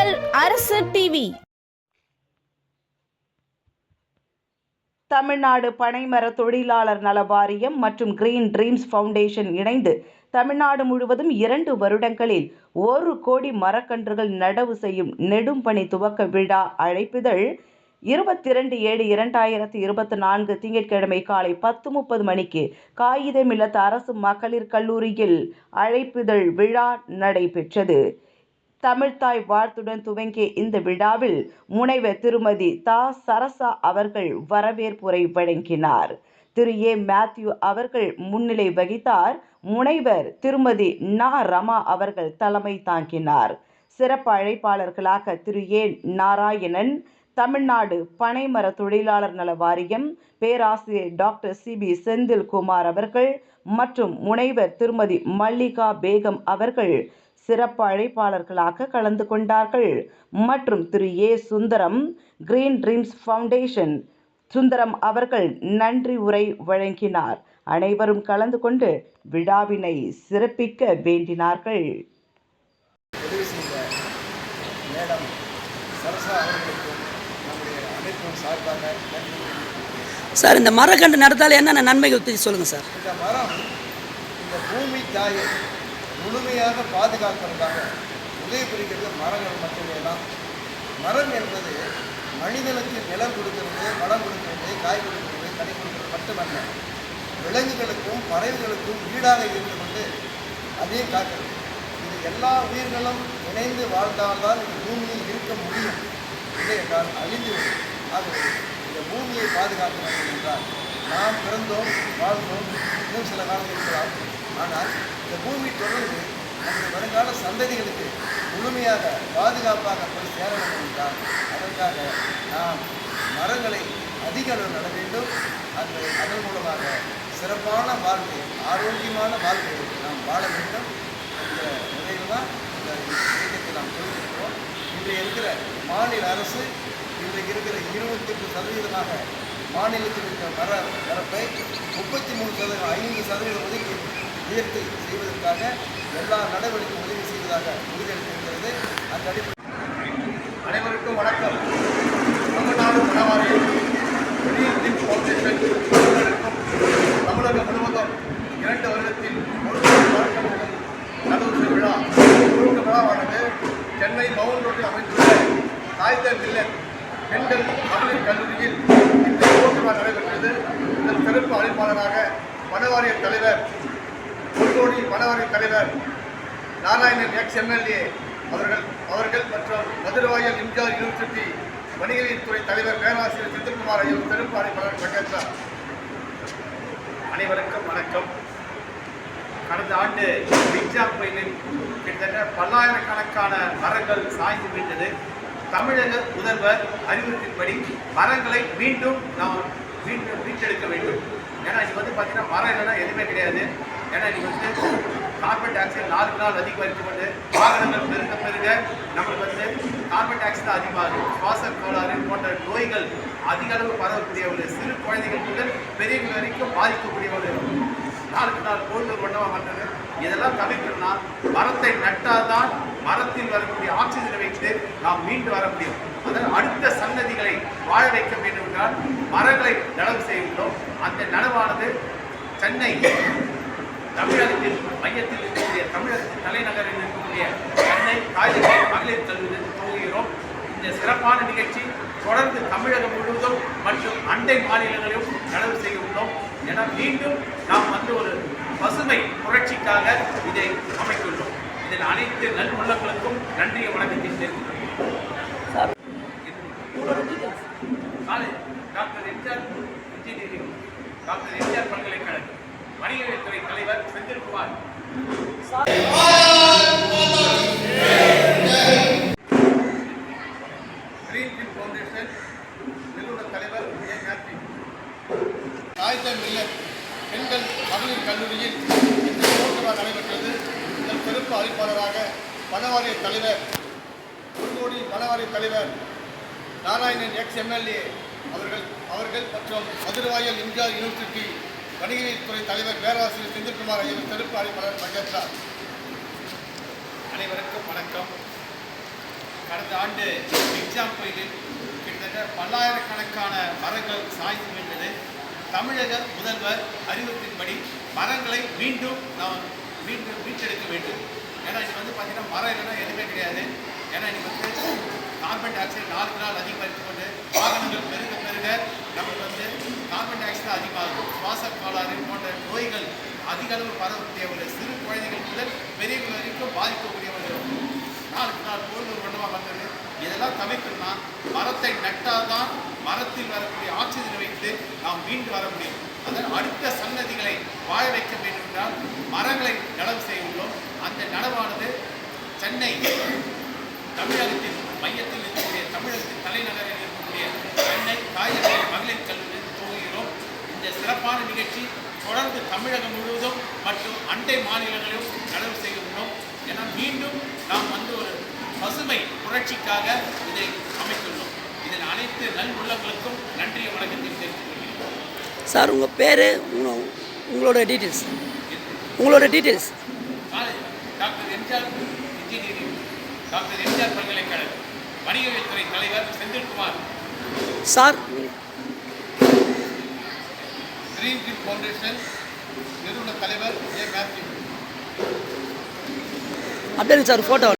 உங்கள் அரசு டிவி தமிழ்நாடு பனைமர தொழிலாளர் நல வாரியம் மற்றும் கிரீன் ட்ரீம்ஸ் ஃபவுண்டேஷன் இணைந்து தமிழ்நாடு முழுவதும் இரண்டு வருடங்களில் ஒரு கோடி மரக்கன்றுகள் நடவு செய்யும் நெடும் பணி துவக்க விழா அழைப்பிதழ் இருபத்தி ரெண்டு ஏழு இரண்டாயிரத்தி இருபத்தி நான்கு திங்கட்கிழமை காலை பத்து முப்பது மணிக்கு காகிதமில்லத்த அரசு மகளிர் கல்லூரியில் அழைப்பிதழ் விழா நடைபெற்றது. தமிழ்தாய் வாழ்த்துடன் துவங்கிய இந்த விழாவில் முனைவர் திருமதி தா. சரசா அவர்கள் வரவேற்புரை வழங்கினார். திரு. ஏ. மேத்யூ அவர்கள் முன்னிலை வகித்தார். முனைவர் திருமதி நா. ரமா அவர்கள் தலைமை தாங்கினார். சிறப்பு அழைப்பாளர்களாக திரு. ஏ. நாராயணன் தமிழ்நாடு பனைமர தொழிலாளர் நல வாரியம் பேராசிரியர் டாக்டர் சி. பி. செந்தில்குமார் அவர்கள் மற்றும் முனைவர் திருமதி மல்லிகா பேகம் அவர்கள் சிறப்பு அழைப்பாளர்களாக கலந்து கொண்டார்கள். மற்றும் திரு. A. Sundaram green dreams foundation Sundaram அவர்கள் நன்றி உரை வழங்கினார். அனைவரும் கலந்து கொண்டு விழாவினை சிறப்பிக்க வேண்டினார்கள். உதவி செய்த மேடம் சரசா அவர்களுக்கும் நம்முடைய அமைப்பின் சார்பாக நன்றி தெரிவித்துக் சார் இந்த மரக்கன்று நடத்தால் என்னென்ன நன்மைகள் பற்றி சொல்லுங்கள் சார். இந்த மரம் இந்த பூமி தாயை முழுமையாக பாதுகாப்பதற்காக உதவி புரிகிறது மரங்கள் மட்டுமே தான். மரம் என்பது மனிதனுக்கு நிலம் கொடுக்கிறது பழம் கொடுக்கிறது காய் கொடுக்கிறது கனி கொடுக்கிறது மட்டுமல்ல. விலங்குகளுக்கும் பறவைகளுக்கும் வீடாக இருந்து கொண்டு அதையும் காக்கிறது. இது எல்லா உயிர்களும் இணைந்து வாழ்ந்தால்தான் இந்த பூமியில் இருக்க முடியும். இல்லை என்றால் அழிந்துவிடும் ஆகவே இந்த பூமியை பாதுகாக்க வேண்டும் என்றால் நாம் பிறந்தோம் வாழ்ந்தோம் இன்னும் சில காலம் இருக்கலாம். ஆனால் இந்த பூமி தொடர்ந்து நமது வருங்கால சந்ததிகளுக்கு முழுமையாக பாதுகாப்பாக போய் சேர வேண்டும் என்றால் அதற்காக நாம் மரங்களை அதிக அளவு நட வேண்டும். அந்த அதன் மூலமாக சிறப்பான வாழ்க்கை ஆரோக்கியமான வாழ்க்கையை நாம் வாழ வேண்டும். என்ற நிலையில் தான் இந்த இயக்கத்தை நாம் சொல்லியிருக்கிறோம் இன்றைய இருக்கிற மாநில அரசு இன்றைக்கு இருக்கிற இருபத்தெட்டு சதவீதமாக மாநிலத்தில் வர வரப்பை முப்பத்தி மூணு சதவீதம் ஐந்து சதவீதம் ஒதுக்கி உயர்த்தி செய்வதற்காக எல்லா நடவடிக்கையும் உதவி செய்வதாக உறுதியளித்திருக்கிறது. அந்த அனைவருக்கும் வணக்கம். தமிழ்நாடு மனவாரியம் கிரீன் ஃபவுண்டேஷன் முழுவதும் இரண்டு வருடத்தில் ஒரு கோடி விழா துவக்க விழாவானது சென்னை மவுண்ட் ரோட்டில் அமைந்துள்ள தாய்தர் மில்லன் பெண்கள் மகளிர் கல்லூரியில் விழா நடைபெற்றது. இதன் சிறப்பு அழைப்பாளராக வனவாரிய தலைவர் பொன்கோடி வனவாரிய தலைவர் நாராயணன் எக்ஸ் எம்எல்ஏ அவர்கள் அவர்கள் மற்றும் மதுரவாயல் எம்ஜிஆர் யூனிவர்சிட்டி வணிகவியல் துறை தலைவர் பேராசிரியர் செந்தில்குமார் ஐயர் சிறப்பு அழைப்பாளர் பங்கேற்றார். அனைவருக்கும் வணக்கம். கடந்த ஆண்டு எக்ஸாம் புயலில் கிட்டத்தட்ட பல்லாயிரக்கணக்கான மரங்கள் சாய்ந்து விட்டது. தமிழக முதல்வர் அறிவுறுத்தின்படி மரங்களை மீண்டும் நாம் மீண்டும் மீட்டெடுக்க வேண்டும். ஏன்னா இது வந்து பார்த்தீங்கன்னா மரம் இல்லைன்னா எதுவுமே கிடையாது. ஏன்னா இது வந்து கார்பன் டை ஆக்சைடு நாளுக்கு நாள் அதிகரித்து கொண்டு வாகனங்கள் பெருக பெருக நம்மளுக்கு வந்து கார்பன் டை ஆக்சைடு அதிகமாகும். சுவாச கோளாறு போன்ற நோய்கள் அதிக அளவு பரவக்கூடிய ஒரு சிறு குழந்தைகள் முதல் பெரியவங்க வரைக்கும் பாதிக்கக்கூடிய ஒரு நாளுக்கு நாள் கோள்கள் வந்தது? இதெல்லாம் தவிர்க்கணும்னா மரத்தை நட்டாதான் மரத்தில் வரக்கூடிய ஆக்சிஜனை வைத்து நாம் மீண்டு வர முடியும். அதனால் அடுத்த சந்ததிகளை வாழ வைக்க வேண்டும் என்றால் மரங்களை நடவு செய்கின்றோம் அந்த நனவானது சென்னை தமிழகத்தில் மையத்தில் இருக்கக்கூடிய தமிழகத்தின் தலைநகரில் இருக்கக்கூடிய சென்னை காய்கறி மகளிர் கல்லூரியில் துவங்குகிறோம் இந்த சிறப்பான நிகழ்ச்சி தொடர்ந்து தமிழகம் முழுவதும் மற்றும் அண்டை மாநிலங்களிலும் நடவு செய்ய உள்ளோம். என மீண்டும் நாம் வந்து ஒரு பசுமை புரட்சிக்காக இதை அமைத்துள்ளோம். இதில் அனைத்து நல் உள்ளங்களுக்கும் நன்றிய வணக்கத்தை தெரிவித்துள்ளோம் doctor MGR engineering doctor MGR பல்கலைக்கழகம் வணிகவியல் துறை தலைவர் செந்தில்குமார். தாய்தர் மில்லர் பெண்கள் மகளிர் கல்லூரியில் இந்த துவக்க நடைபெற்றது. இதன் சிறப்பு அளிப்பாளராக பணவாரிய தலைவர் பொன்கோடி பணவாரிய தலைவர் நாராயணன் எக்ஸ் எம்எல்ஏ அவர்கள் அவர்கள் மற்றும் மதுரவாயல் இந்தியா யூனிவர்சிட்டி வணிகத்துறை தலைவர் பேராசிரியர் செந்தில்குமார் ஐயர் சிறப்பு அழைப்பாளர் பங்கேற்றார். அனைவருக்கும் வணக்கம். கடந்த ஆண்டு எக்ஸாம் பயிலில் கிட்டத்தட்ட பல்லாயிரக்கணக்கான மரங்கள் சாய்ந்து விட்டது தமிழக முதல்வர் அறிவுறுத்தின்படி மரங்களை மீண்டும் நாம் மீண்டும் மீட்டெடுக்க வேண்டும். ஏன்னா இது வந்து பார்த்தீங்கன்னா மரம் இல்லைன்னா எதுவுமே கிடையாது. ஏன்னா இன்னைக்கு வந்து கார்பன் டை ஆக்சைடு நாளுக்கு நாள் அதிகமாக கொண்டு வாகனங்கள் பெருக பெருக நமக்கு வந்து கார்பன் டை ஆக்சைடு அதிகமாகும். சுவாச கோளாறு போன்ற நோய்கள் அதிக அளவு பரவக்கூடிய ஒரு சிறு குழந்தைகள் முதல் பெரியவர்கள் வரைக்கும் பாதிக்கக்கூடிய ஒரு நாளுக்கு நாள் பொருள் ஒரு வண்ணமாக வந்தது இதெல்லாம் தவிர்க்கணும்னா மரத்தை நட்டால்தான் மரத்தில் வரக்கூடிய ஆக்சிஜனை வைத்து நாம் மீண்டு வர முடியும். அதன் அடுத்த சன்னதிகளை வாழ வைக்க வேண்டும் என்றால் மரங்களை நடவு செய்ய உள்ளோம். அந்த நடவானது சென்னை தமிழகத்தின் மையத்தில் இருக்கக்கூடிய தமிழகத்தின் தலைநகரில் இருக்கக்கூடிய சென்னை காய்கறி மகளிர் கல்லூரியில் துவங்குகிறோம். இந்த சிறப்பான நிகழ்ச்சி தொடர்ந்து தமிழகம் முழுவதும் மற்றும் அண்டை மாநிலங்களிலும் நடவு செய்ய உள்ளோம். ஏன்னா மீண்டும் பசுமை புரட்சிக்காக இதை அமைத்துள்ளோம். இதில் அனைத்து நல் உள்ளங்களுக்கும் நன்றிய வணக்கத்தை தெரிவித்துக் சார் உங்கள் பேர் உங்களோட டீட்டெயில்ஸ் உங்களோட details doctor MGR engineering doctor MGR பல்கலைக்கழகம் வணிகவியல் துறை தலைவர் Senthilkumar. Sir green kid foundation நிறுவன தலைவர் ஏ. மேத்யூ. அப்படியே சார் ஃபோட்டோ